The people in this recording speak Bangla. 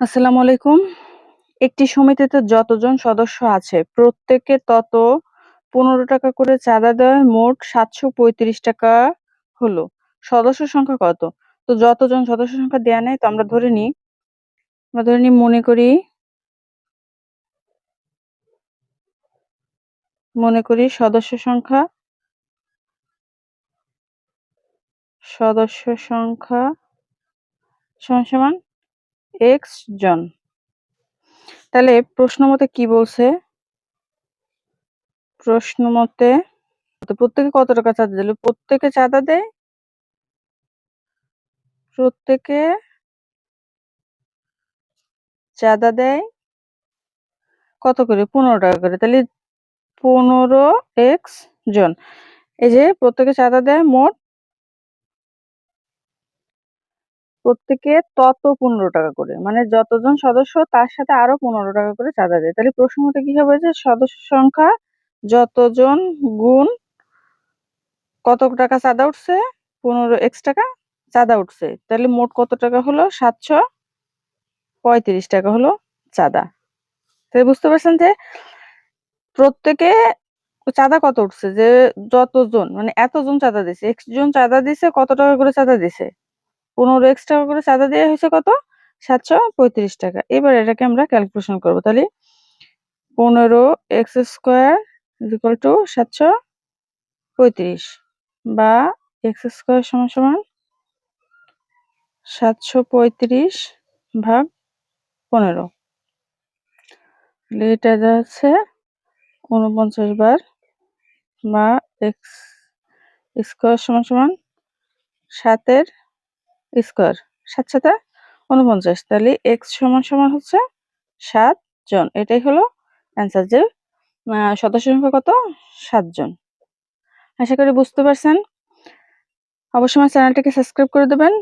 আসসালামু আলাইকুম। একটি সমিতিতে যতজন সদস্য আছে, প্রত্যেকে তত ৳১৫ করে চাঁদা দেওয়ায় মোট ৳৭৩৫ হলো। সদস্য সংখ্যা কত? তো যতজন সদস্য সংখ্যা দেয়া নেই, তো আমরা ধরে নিই, আমরা ধরে নিই মনে করি মনে করি সদস্য সংখ্যা সদস্য সংখ্যা সমান এক্স জন। তাহলে প্রশ্ন মতে কি বলছে? প্রশ্ন মতে প্রত্যেকে কত টাকা চাঁদা দিল? প্রত্যেকে চাঁদা দেয় প্রত্যেকে চাঁদা দেয় কত করে? ৳১৫ করে। তাহলে ১৫ এক্স জন। এই যে প্রত্যেকে চাঁদা দেয় মোট প্রত্যেকে তত ৳১৫ করে। মানে যতজন সদস্য তার সাথে আরও ৳১৫ করে চাঁদা দেয়। তাহলে প্রশ্ন মতে কি হবে যে সদস্য সংখ্যা যতজন গুণ কত টাকা চাঁদা উঠছে? ১৫ এক্স টাকা চাঁদা উঠছে। তাহলে মোট কত টাকা হলো? ৳৭৩৫ হলো চাঁদা। তাহলে বুঝতে পারছেন যে প্রত্যেকে চাঁদা কত উঠছে? যে যতজন মানে এতজন চাঁদা দিছে। এক্স জন চাঁদা দিছে, কত টাকা করে চাঁদা দিছে? ১৫ এক্স টাকা করে চাঁদা দেওয়া হয়েছে কত? ৳৭৩৫ এবার এটাকে আমরা ক্যালকুলেশন করব। তাহলে ১৫ এক্স স্কোয়ার ইকুয়াল টু ৭৩৫ বা এক্স স্কোয়ার সমান সমান ৭৩৫ ভাগ ১৫ এটা যাচ্ছে ৪৯ বার বা এক্স স্কোয়ার সমান সমান ৭ এর স্কয়ার। ৭ সাথে ৪৯ তাহলে এক্স সমান সমান হচ্ছে ৭ জন। এটাই হলো অ্যান্সার যে সদস্য সংখ্যা কত? সাতজন আশা করি বুঝতে পারছেন। অবশ্যই আমার চ্যানেলটিকে সাবস্ক্রাইব করে দেবেন।